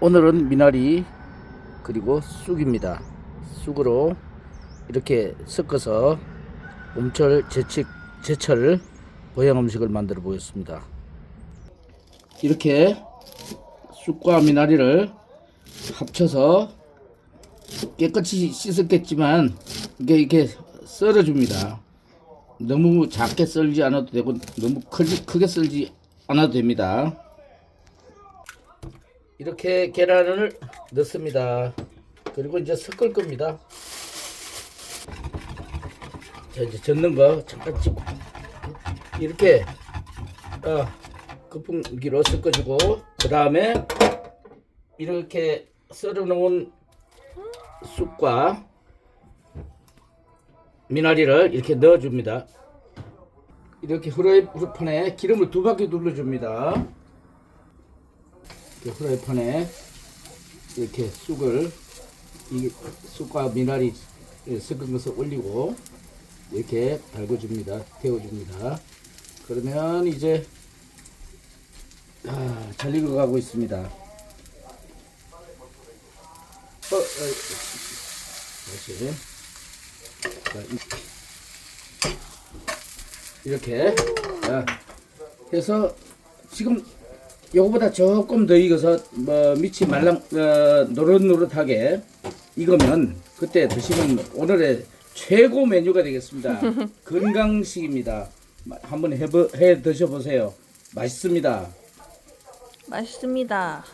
오늘은 미나리 그리고 쑥입니다. 쑥으로 이렇게 섞어서 봄철 제철, 제철 보양 음식을 만들어 보겠습니다. 이렇게 쑥과 미나리를 합쳐서 깨끗이 씻었겠지만 이게 이렇게 썰어 줍니다. 너무 작게 썰지 않아도 되고 너무 크게 썰지 않아도 됩니다. 이렇게 계란을 넣습니다. 그리고 이제 섞을 겁니다. 자 이제 젓는 거 잠깐 찍고 이렇게 어, 거품기로 섞어주고 그 다음에 이렇게 썰어놓은 쑥과 미나리를 이렇게 넣어줍니다. 이렇게 후라이팬에 기름을 두 바퀴 둘러줍니다. 이렇게 후라이팬에 이렇게 쑥을 이 쑥과 미나리 섞은 것을 올리고 이렇게 달궈줍니다. 데워줍니다. 그러면 이제 아, 잘 익어가고 있습니다. 어, 어, 다시. 이렇게 자, 해서 지금 요거보다 조금 더 익어서 뭐 밑이 말랑 어, 노릇노릇하게 익으면 그때 드시면 오늘의 최고 메뉴가 되겠습니다. 건강식입니다. 마- 한번 해보, 해 드셔보세요. 맛있습니다. 맛있습니다.